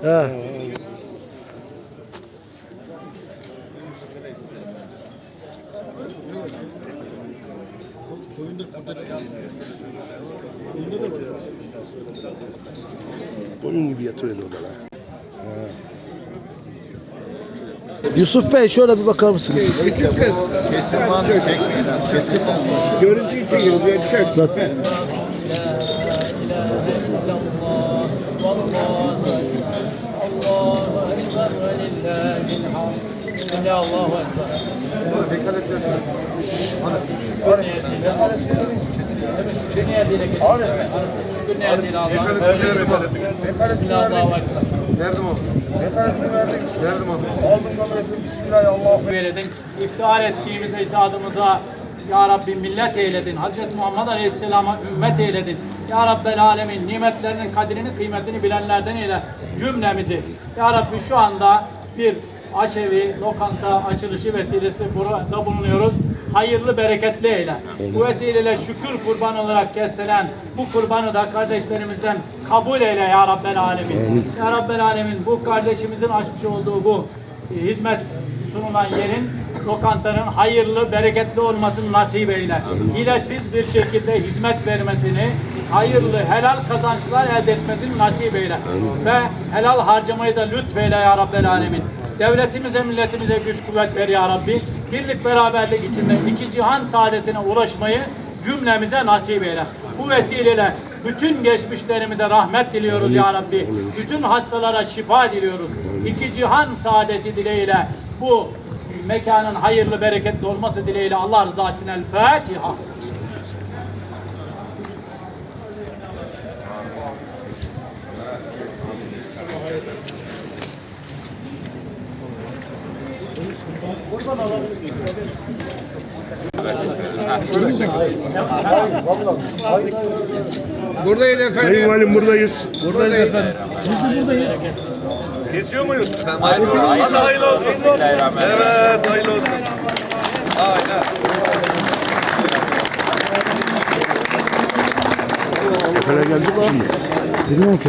He. Bunun gibi yatıyordu orada. Yusuf Bey şöyle bir bakar mısınız? Görüntü çekiyor. Bir şey. Zaten Bismillah, Allahu Ekber. Şükür niyetiyle geçin. Şükür niyetiyle Allah'ım. Bismillah, Allahu Ekber. Verdim onu. Vekaletini verdik. Verdim onu. Aldım kabul ettim. Bismillahirrahmanirrahim. İftihar ettiğimiz ecdadımıza Ya Rabbi millet eyledin. Hazreti Muhammed Aleyhisselam'a ümmet eyledin. Ya Rabbel Alemin nimetlerinin kadrini kıymetini bilenlerden eyle cümlemizi. Ya Rabbi şu anda bir aşevi lokanta açılışı vesilesi burada bulunuyoruz. Hayırlı bereketli eyle. Bu vesileyle şükür kurban olarak kesilen bu kurbanı da kardeşlerimizden kabul eyle ya Rabbel Alemin. Ya Rabbel Alemin bu kardeşimizin açmış olduğu bu hizmet sunulan yerin lokantanın hayırlı, bereketli olmasını nasip eyle. Hilesiz bir şekilde hizmet vermesini, hayırlı, helal kazançlar elde etmesini nasip eyle. Ve helal harcamayı da lütfeyle ya Rabbel Alemin. Devletimize, milletimize güç kuvvet ver ya Rabbi. Birlik beraberlik içinde iki cihan saadetine ulaşmayı cümlemize nasip eyle. Bu vesileyle bütün geçmişlerimize rahmet diliyoruz ya Rabbi. Bütün hastalara şifa diliyoruz. İki cihan saadeti dileğiyle bu mekanın hayırlı bereketli olması dileğiyle Allah rızası için El Fatiha. Buradayız efendim. Sayın Valim buradayız. Buradayız. Kesiyor muyuz? Hayırlı olsun. Hadi hayırlı olsun. Evet hayırlı olsun. Aynen. Efendim geldik şimdi? Bilmiyorum ki.